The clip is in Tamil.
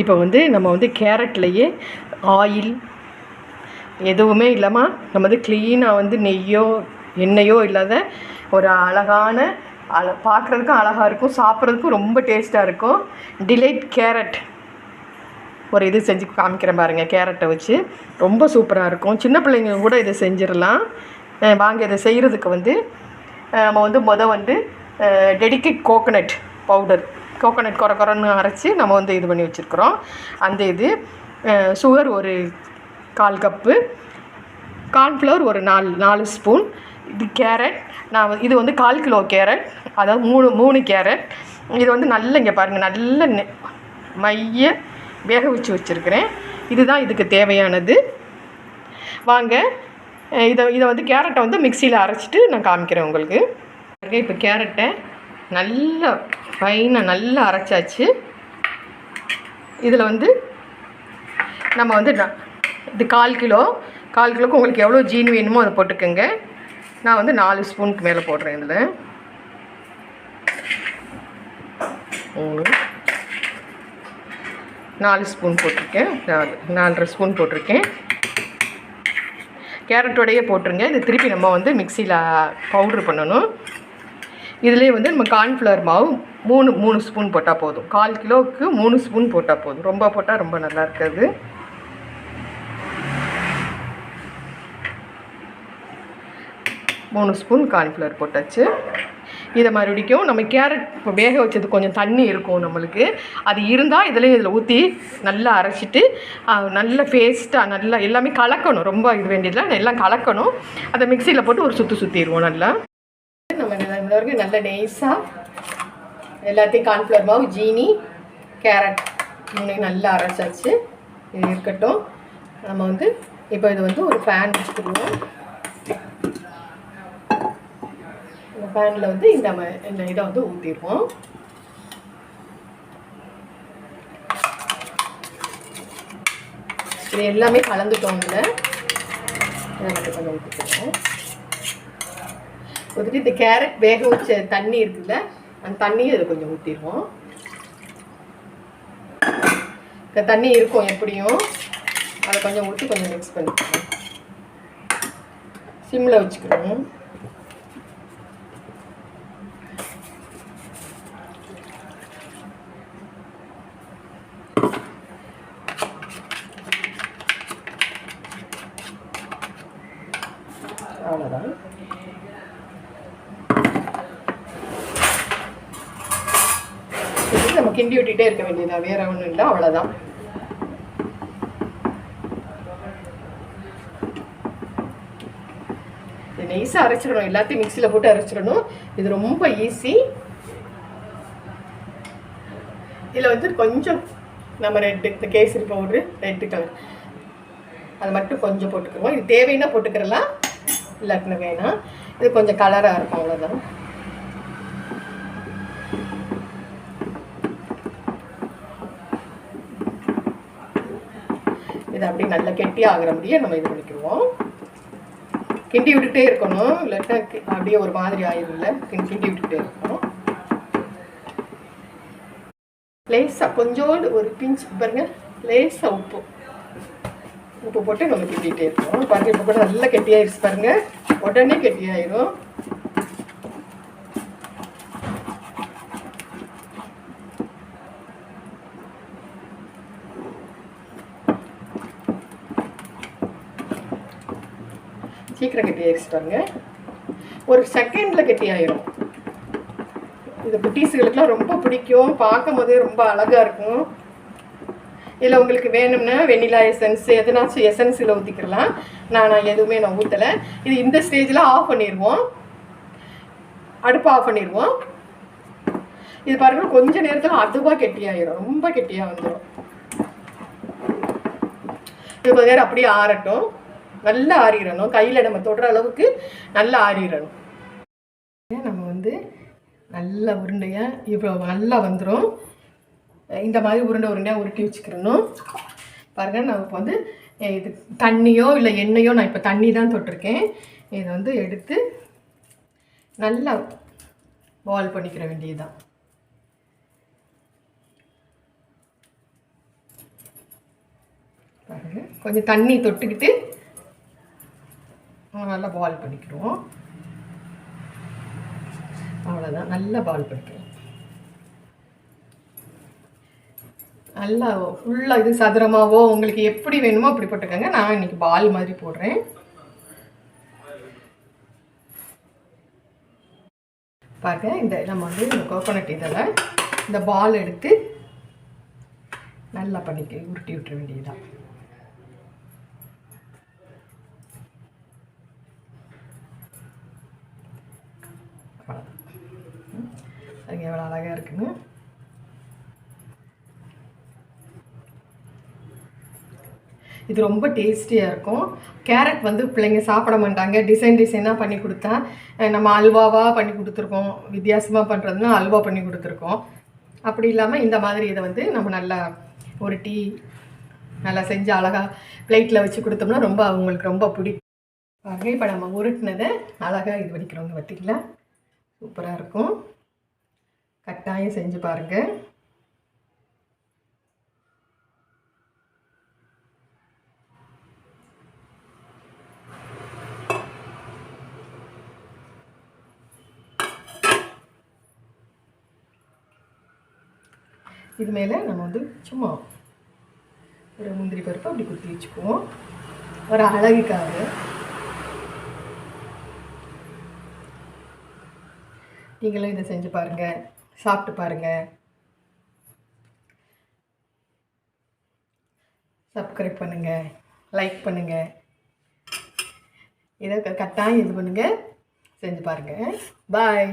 இப்போ வந்து நம்ம வந்து கேரட்லேயே ஆயில் எதுவுமே இல்லாமல் நம்ம வந்து க்ளீனாக வந்து நெய்யோ எண்ணெயோ இல்லாத ஒரு அழகான அழ பார்க்குறதுக்கும் அழகாக இருக்கும். சாப்பிட்றதுக்கும் ரொம்ப டேஸ்ட்டாக இருக்கும். டிலைட் கேரட் ஒரு இது செஞ்சு காமிக்கிறேன் பாருங்கள் கேரட்டை வச்சு. ரொம்ப சூப்பராக இருக்கும். சின்ன பிள்ளைங்க கூட இதை செஞ்சிடலாம். வாங்க இதை செய்கிறதுக்கு வந்து நம்ம வந்து மொதல் வந்து டெடிக்கேட் கோகனட் பவுடர் கோகோனட் குறை குறைன்னு அரைச்சி நம்ம வந்து இது பண்ணி வச்சுருக்குறோம். அந்த இது சுகர் ஒரு கால் கப்பு கார்ன்ஃப்ளவர் ஒரு நாலு நாலு ஸ்பூன் இது கேரட் நான் இது வந்து கால் கிலோ கேரட் அதாவது மூணு மூணு கேரட் இது வந்து நல்ல இங்கே பாருங்கள் நல்ல நெ- மைய வேக வச்சு வச்சுருக்கிறேன். இதுதான் இதுக்கு தேவையானது. வாங்க இதை இதை வந்து கேரட்டை வந்து மிக்சியில் அரைச்சிட்டு நான் காமிக்கிறேன் உங்களுக்கு. பாருங்க இப்போ கேரட்டை நல்லா ஃபைனாக நல்லா அரைச்சாச்சு. இதில் வந்து நம்ம வந்து இது கால் கிலோ கால் கிலோக்கு உங்களுக்கு எவ்வளோ ஜீன் வேணுமோ அதை போட்டுக்கோங்க. நான் வந்து நாலு ஸ்பூனுக்கு மேலே போடுறேன் இதில். மூணு நாலு ஸ்பூன் போட்டிருக்கேன். நாலு நாலரை ஸ்பூன் போட்டிருக்கேன். கேரட்டோடையே போட்டுருங்க. இது திருப்பி நம்ம வந்து மிக்சியில் பவுட்ரு பண்ணணும். இதுலேயே வந்து நம்ம கார்ன்ஃப்ளவர் மாவு மூணு மூணு ஸ்பூன் போட்டால் போதும். கால் கிலோவுக்கு மூணு ஸ்பூன் போட்டால் போதும். ரொம்ப போட்டால் ரொம்ப நல்லா இருக்காது. மூணு ஸ்பூன் கார்ன்ஃப்ளவர் போட்டாச்சு. இதை மறுபடிக்கும் நம்ம கேரட் இப்போ வேக வச்சது கொஞ்சம் தண்ணி இருக்கும் நம்மளுக்கு. அது இருந்தால் இதுலேயும் இதில் ஊற்றி நல்லா அரைச்சிட்டு நல்ல பேஸ்ட்டாக நல்லா எல்லாமே கலக்கணும். ரொம்ப இது வேண்டியதில்லை. எல்லாம் கலக்கணும். அதை மிக்சியில் போட்டு ஒரு சுற்றி சுற்றிடுவோம் நல்லா. நம்ம நல்ல- வரைக்கும் நல்ல நெய்ஸாக எல்லாத்தையும் கார்ன்ஃப்ளவர் மாவு ஜீனி கேரட் மூணையும் நல்லா அரைச்சாச்சு இது இருக்கட்டும். நம்ம வந்து இப்போ இது வந்து ஒரு ஃபேன் வச்சுக்கிடுவோம். இந்த ஃபேனில் வந்து இந்த இந்த இதை வந்து ஊற்றிடுவோம் இது எல்லாமே கலந்துட்டோம் இதில். இதை மட்டும் கொஞ்சம் ஊற்றிக்கிறோம் ஊற்றிட்டு இந்த கேரட் வேக வச்ச தண்ணி இருக்குல்ல அந்த தண்ணியும் இதில் கொஞ்சம் ஊற்றிடுவோம் இந்த தண்ணி இருக்கும் எப்படியும் அதை கொஞ்சம் ஊற்றி கொஞ்சம் மிக்ஸ் பண்ணிக்கணும் சிம்மில் வச்சுக்கணும். அவ்வளோதான் இது நம்ம கிண்டி விட்டுட்டே இருக்க வேண்டியதா? வேற ஒன்றும் இல்லை அவ்வளோதான் நெய்ஸாக நைஸாக அரைச்சிடணும் எல்லாத்தையும் மிக்சியில் போட்டு அரைச்சிடணும். இது ரொம்ப ஈஸி இதில் வந்து கொஞ்சம் நம்ம ரெட்டு இந்த கேசரி பவுட்ரு ரெட்டு கலர் அது மட்டும் கொஞ்சம் போட்டுக்குவோம் இது தேவைன்னா போட்டுக்கிறலாம் இல்லாட்டின வேணாம். இது கொஞ்சம் கலராக இருக்கும் அவ்வளோதான் இது அப்படியே நல்லா கெட்டி ஆகிற முடிய நம்ம இது பண்ணிக்கிடுவோம். கிண்டி விட்டுட்டே இருக்கணும். இல்லாட்டா அப்படியே ஒரு மாதிரி ஆயிரும்ல. கிண்டி கிண்டி விட்டுட்டே இருக்கணும். லேசாக கொஞ்சோண்டு ஒரு பிஞ்ச் பாருங்க. லேசாக உப்பு. உப்பு போட்டு நம்ம கிண்டிகிட்டே இருக்கோம் பாருங்க இப்போ கூட நல்லா கெட்டியாயிருச்சு பாருங்க. உடனே கெட்டியாயிரும். சீக்கிரம் கெட்டியாயிருச்சு பாருங்க. ஒரு செகண்டில் கெட்டியாயிரும் இது குட்டீஸுகளுக்குலாம் ரொம்ப பிடிக்கும். பார்க்கும் போதே ரொம்ப அழகாக இருக்கும். இதில் உங்களுக்கு வேணும்னா வெண்ணிலா எசன்ஸ் எதனாச்சும் எசன்ஸில் ஊற்றிக்கலாம் நான் நான் எதுவுமே நான் ஊற்றலை இது இந்த ஸ்டேஜில் ஆஃப் பண்ணிடுவோம் அடுப்பு ஆஃப் பண்ணிடுவோம் இது பாருங்க கொஞ்ச நேரத்தில் அதுவாக கெட்டியாயிரும் ரொம்ப கெட்டியாக வந்துடும் இது கொஞ்ச நேரம் அப்படியே ஆறட்டும். நல்லா ஆறிடணும். கையில் நம்ம தொடுற அளவுக்கு நல்லா ஆறிடணும். நம்ம வந்து நல்லா உருண்டையாக இவ்வளோ நல்லா வந்துடும் இந்த மாதிரி உருண்டை உருண்டையாக உருட்டி வச்சுக்கிறணும் பாருங்கள் நான் இப்போ வந்து இது தண்ணியோ இல்லை எண்ணெயோ நான் இப்போ தண்ணி தான் தொட்டிருக்கேன். இதை வந்து எடுத்து நல்லா பால் பண்ணிக்கிற வேண்டியதுதான். பாருங்க கொஞ்சம் தண்ணி தொட்டுக்கிட்டு நல்லா பால் பண்ணிக்கிறோம். அவ்வளோதான் நல்லா பால் பண்ணிக்கிறோம். நல்லா ஃபுல்லாக இது சதுரமாவோ உங்களுக்கு எப்படி வேணுமோ அப்படி போட்டுக்கோங்க. நான் இன்னைக்கு பால் மாதிரி போடுறேன். பாருங்க இந்த நம்ம வந்து இந்த கோகோனட் இதில் இந்த பால் எடுத்து நல்லா பண்ணிக்க உருட்டி விட்டுற வேண்டியதுதான். ம். அதுங்க எவ்வளோ அழகாக இருக்குங்க. இது ரொம்ப டேஸ்டியாக இருக்கும். கேரட் வந்து பிள்ளைங்க சாப்பிட மாட்டாங்க. டிசைன் டிசைனாக பண்ணி கொடுத்தா நம்ம அல்வாவாக பண்ணி கொடுத்துருக்கோம். வித்தியாசமாக பண்ணுறதுனா அல்வா பண்ணி கொடுத்துருக்கோம். அப்படி இல்லாமல் இந்த மாதிரி இதை வந்து நம்ம நல்லா ஒரு டீ நல்லா செஞ்சு அழகாக பிளேட்டில் வச்சு கொடுத்தோம்னா ரொம்ப அவங்களுக்கு ரொம்ப பிடிக்கும். இப்போ நம்ம உருட்டினதை அழகாக இது பண்ணிக்கிறோங்க பார்த்தீங்களா சூப்பராக இருக்கும். கட்டாயம் செஞ்சு பாருங்கள் இது மேலே நம்ம வந்து சும்மா ஒரு முந்திரி பருப்பு அப்படி குத்தி வச்சுக்குவோம். ஒரு அழகுக்காக. நீங்களும் இதை செஞ்சு பாருங்கள் சாப்பிட்டு பாருங்கள் சப்ஸ்கிரைப் பண்ணுங்கள் லைக் பண்ணுங்கள் இதை க- கட்டாயம் இது பண்ணுங்கள் செஞ்சு பாருங்கள் பாய்